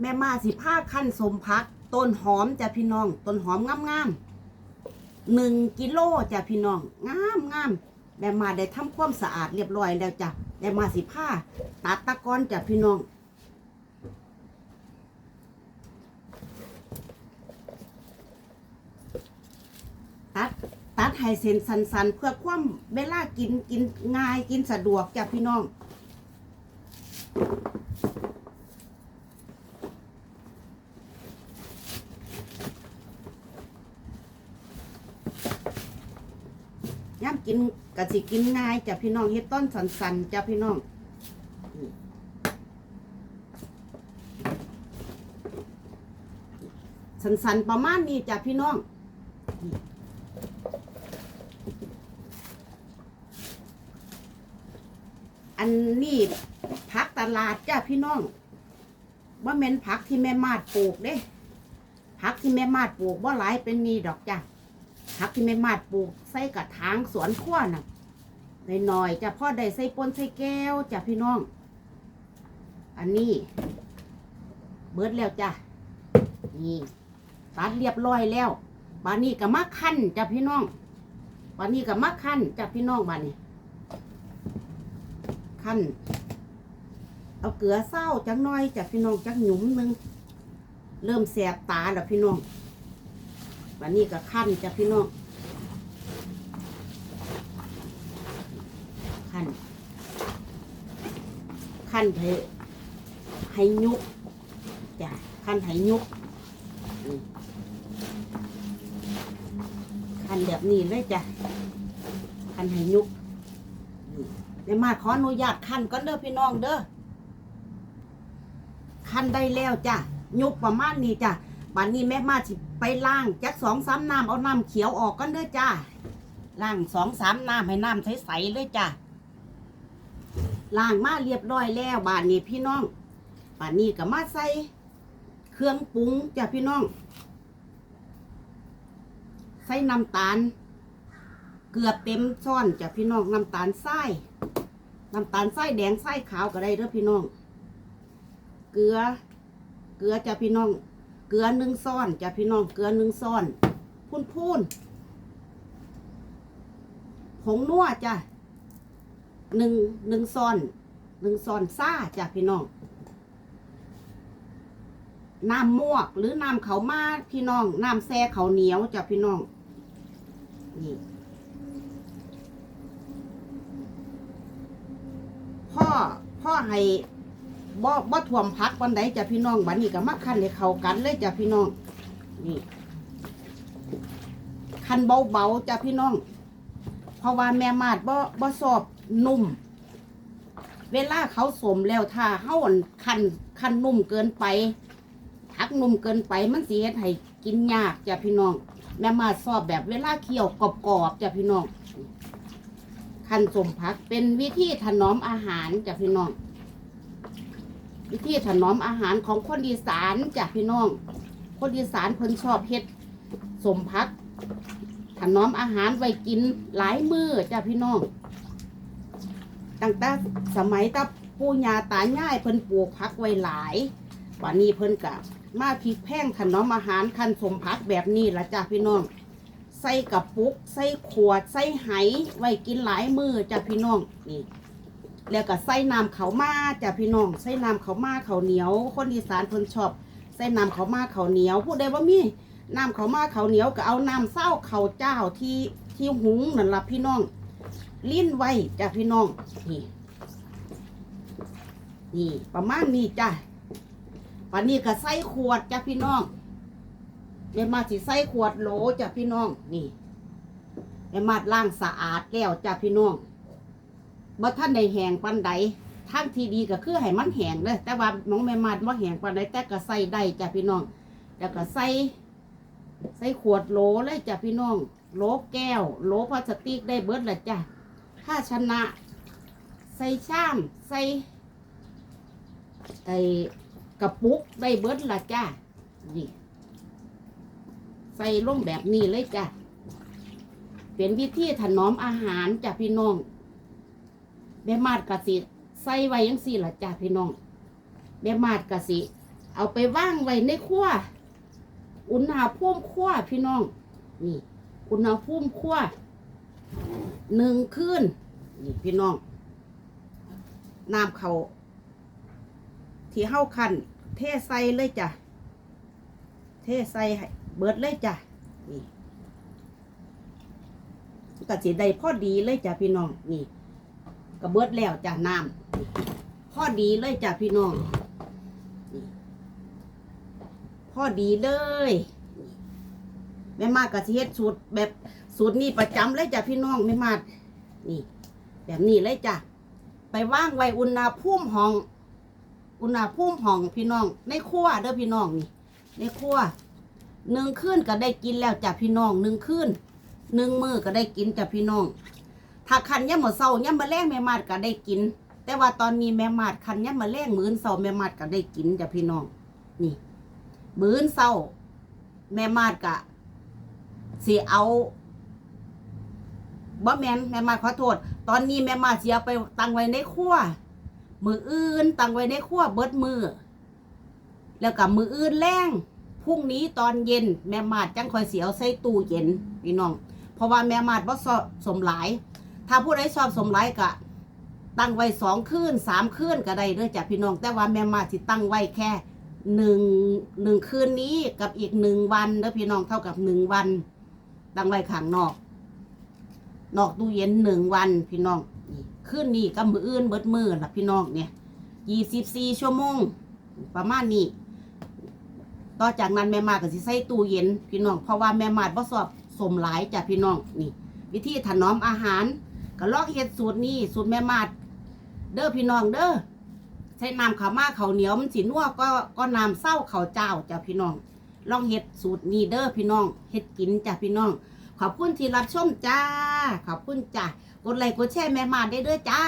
แม่มาสิผ้าขั้นสมพัก ต้นหอมจ้ะพี่น้อง ต้นหอมงามๆหนึ่งกิโลจ้ะพี่น้องงามงามแม่มาได้ทำความสะอาดเรียบร้อยแล้วจ้ะแม่มาสิผ้าตัดตะกอนจ้ะพี่น้องตัดตัดให้เส้นสันๆ เพื่อความเวลากินกินง่ายกินสะดวกจ้ะพี่น้อง กินกะสิกินง่ายจ้ะพี่น้องเฮ็ดต้นสันๆจ้ะพี่น้องนี่สันประมาณนี้จ้ะพี่น้องอันนี้ผักตลาดจ้ะพี่น้องว่าเม็นผักที่แม่มาดปลูกเด้ผักที่แม่มาดปลูกว่าหลายเป็นนี่ดอกจ้ะ ผักที่ไม่มาดปลูกใส่กระถางสวนครัวน่ะหน่อยๆจะพ่อได้ใส่ปนใส่แก้วจ้ะพี่น้อง อันนี้ เบิดแล้วจ้ะนี่ตัดเรียบร้อยแล้วบานนี้ก็มาขั้นจ้ะพี่น้องบานนี้ก็มาขั้นจ้ะพี่น้องบานนี้ขั้นเอาเกลือเศร้าจังน้อยจ้ะพี่น้องจักหยุมหนึงเริ่มแสบตาแล้วพี่น้อง วันนี้ก็ขั้นจ้ะพี่น้องขั้นขั้นให้ให้ยุกจ้ะขั้นให้ยุกขั้นแบบนี้เลยจ้ะขั้นให้ยุกเดี๋ยวมาขออนุญาตขั้นก็เด้อพี่น้องเด้อขั้นได้แล้วจ้ะยุกประมาณนี้จ้ะ บัดนนี้แม่มาสิไปล้างจักสองสามน้ำเอาน้ำเขียวออกกันเด้อจ้าล้างสองสามน้ำให้น้ำใสๆเลยจ้าล้างมาเรียบร้อยแล้วบาดนี้พี่น้องบาดนี้ก็มาใส่เครื่องปรุงจ้าพี่น้อง ใส่น้ำตาล เกือบเต็มช้อนจ้าพี่น้องน้ำตาลทรายน้ำตาลทรายแดงทรายขาวก็ได้เด้อพี่น้อง เกลือ เกลือจ้าพี่น้อง เกลือหนึ่งซ่อนจ้ะพี่น้องเกลือหนึ่งซ่อนพูนพูนผงนัวจ้ะหนึ่งหนึ่งซ่อนหนึ่งซ่อนซ่าจ้ะพี่น้องน้ำมวกหรือน้ำเขามาพี่น้องน้ำแซ่เขาเหนียวจ้ะพี่น้องนี่พ่อพ่อให้ บ่บ่ท่วมพักวันใดจ้ะพี่น้องบัดนี้ก็มาคั้นให้เข้ากันเลยจ้ะพี่น้อง นี่คั้นเบาๆจ้ะพี่น้อง เพราะว่าแม่มาดบ่บ่สอบนุ่ม เวลาเขาสมแล้วถ้าเฮาอั่นคั้นคั้นนุ่มเกินไปพักนุ่มเกินไปมันสิเฮ็ดให้กินยากจ้ะพี่น้อง แม่มาดสอบแบบเวลาเคี่ยวกรอบๆจ้ะพี่น้องคั้นสมพักเป็นวิธีถนอมอาหารจ้ะพี่น้อง วิธีถนอมอาหารของคนอีสานจ้ะพี่น้อง คนอีสานเพิ่นชอบเฮ็ดสมพักถนอมอาหารไว้กินหลายมือจ้ะพี่น้องตั้งแต่สมัยตาปู่ย่าตายายเพิ่นปลูกพักไว้หลายวันนี้เพิ่นกะมาพริกแพงถนอมอาหารคันสมพักแบบนี้ละจ้ะพี่น้อง ใส่กระปุก ใส่ขวด ใส่ไหไว้กินหลายมือจ้ะพี่น้องนี่ แล้วก็ใส่น้ำเขามาจ้ะพี่น้องใส่น้ำเขามาเขาเหนียว คนอีสานเพิ่นชอบใส่น้ำเขามาเขาเหนียวผู้ใดว่ามีน้ำเขามาเขาเหนียวก็เอาน้ำเศร้าเขาเจ้าที่ที่หุงนั่นละพี่น้องลิ้นไว้จ้ะพี่น้องนี่นี่ประมาณนี้จ้ะปันนี้ก็ใส่ขวดจ้ะพี่น้องเดี๋ยวมาสิใส่ขวดโหลจ้ะพี่น้องนี่เดี๋ยวมาล้างสะอาดแล้วจ้ะพี่น้อง บ่ท่านได้แหงปานใดทางที่ดีก็คือให้มันแหงเลยแต่ว่าน้องแม่มาดบ่แหงปานใดแต่ก็ใส่ได้จ้ะพี่น้องแล้วก็ใส่ใส่ขวดโหลเลยจ้ะพี่น้องโหลแก้วโหลพลาสติกได้เบิดละจ้ะถ้าชนะ ใส่ชามใส่ไอ้กระปุกได้เบิดละจ้ะนี่ใส่ลงแบบนี้เลยจ้ะเป็นวิธีถนอมอาหารจ้ะพี่น้อง แม่มาดกะสิใส่ไว้ยังสี่ละจ้าพี่น้องแม่มาดกะสิ เอาไปว่างไว้ในครัวอุณหภูมิครัวพี่น้อง นี่ อุณหภูมิครัวหนึ่งคืนนี่พี่น้องน้ำเขาที่เฮาคันเทใส่เลยจ้ะเทใส่เบิดเลยจ้ะนี่ก็สิได้พอดีเลยจ้ะพี่น้องนี่ ก็เบิดแล้วจ้ะน้ำนี่อดีเลยจ้ะพี่น้องนี่อดีเลยแม่มากกับเฮ็ดสูตรแบบสูตรนี้ประจำเลยจ้ะพี่น้องแม่มาดนี่ แบบนี้เลยจ้ะไปว่างไว้อุณหภูมิห้อง อุณหภูมิห้องพี่น้อง ในครัวเด้อพี่น้องนี่ ในครัวหนึ่งคืนก็ได้กินแล้วจ้ะพี่น้องหนึ่งคืนหนึ่งมือก็ได้กินจ้ะพี่น้อง ถ้าคันย่ำมอเศร้าย่ำมาแรงแม่มาดก็ได้กิน แต่ว่าตอนนี้แม่มาดคันย่ำมาแรงมื้อเศร้าแม่มาดก็ได้กินจ้ะพี่น้อง นี่มื้อเศร้า แม่มาดก็สิเอาบ่แมนแม่มาขอโทษ ตอนนี้แม่มาดสิเอาไปตังไว้ในครัวมืออื่นตังไว้ในครัวเบิดมือ แล้วกับมืออื่นแรงพรุ่งนี้ตอนเย็นแม่มาดจังคอยเสียเอาใส่ตู้เย็นพี่น้อง เพราะว่าแม่มาดบ่ชอสมหลาย ถ้าผู้ใดชอบสมหลายก็ตั้งไว้สองคืนสามคืนก็ได้เด้อจ้ะพี่น้อง แต่ว่าแม่มาสิตั้งไว้แค่หนึ่งหนึ่งคืนนี้กับอีกหนึ่งวันเด้อพี่น้องเท่ากับหนึ่งวัน ตั้งไว้ข้างนอก นอกตู้เย็นหนึ่งวันพี่น้องนี่คืนนี้กับมืออื่นเบิดมือละพี่น้องเนี่ยยี่สิบสี่ชั่วโมง ประมาณนี้ต่อจากนั้นแม่มาก็สิใส่ตู้เย็นพี่น้องเพราะว่าแม่มาดบ่ชอบสมหลายจ้ะพี่น้องนี่ วิธีถนอมอาหาร ก็ลอกเฮ็ดสูตรนี้สูตรแม่มาดเด้อพี่น้องเด้อใช้น้ำขาวมาข้าวเหนียวมันสีนัวก็ก็น้ำเศร้าข้าวเจ้าจ้ะพี่น้อง ลองเฮ็ดสูตรนี้เด้อพี่น้องเฮ็ดกินจ้ะพี่น้อง ขอบคุณที่รับชมจ้า ขอบคุณจ้ะกดไลค์กดแชร์แม่มาดได้เด้อจ้า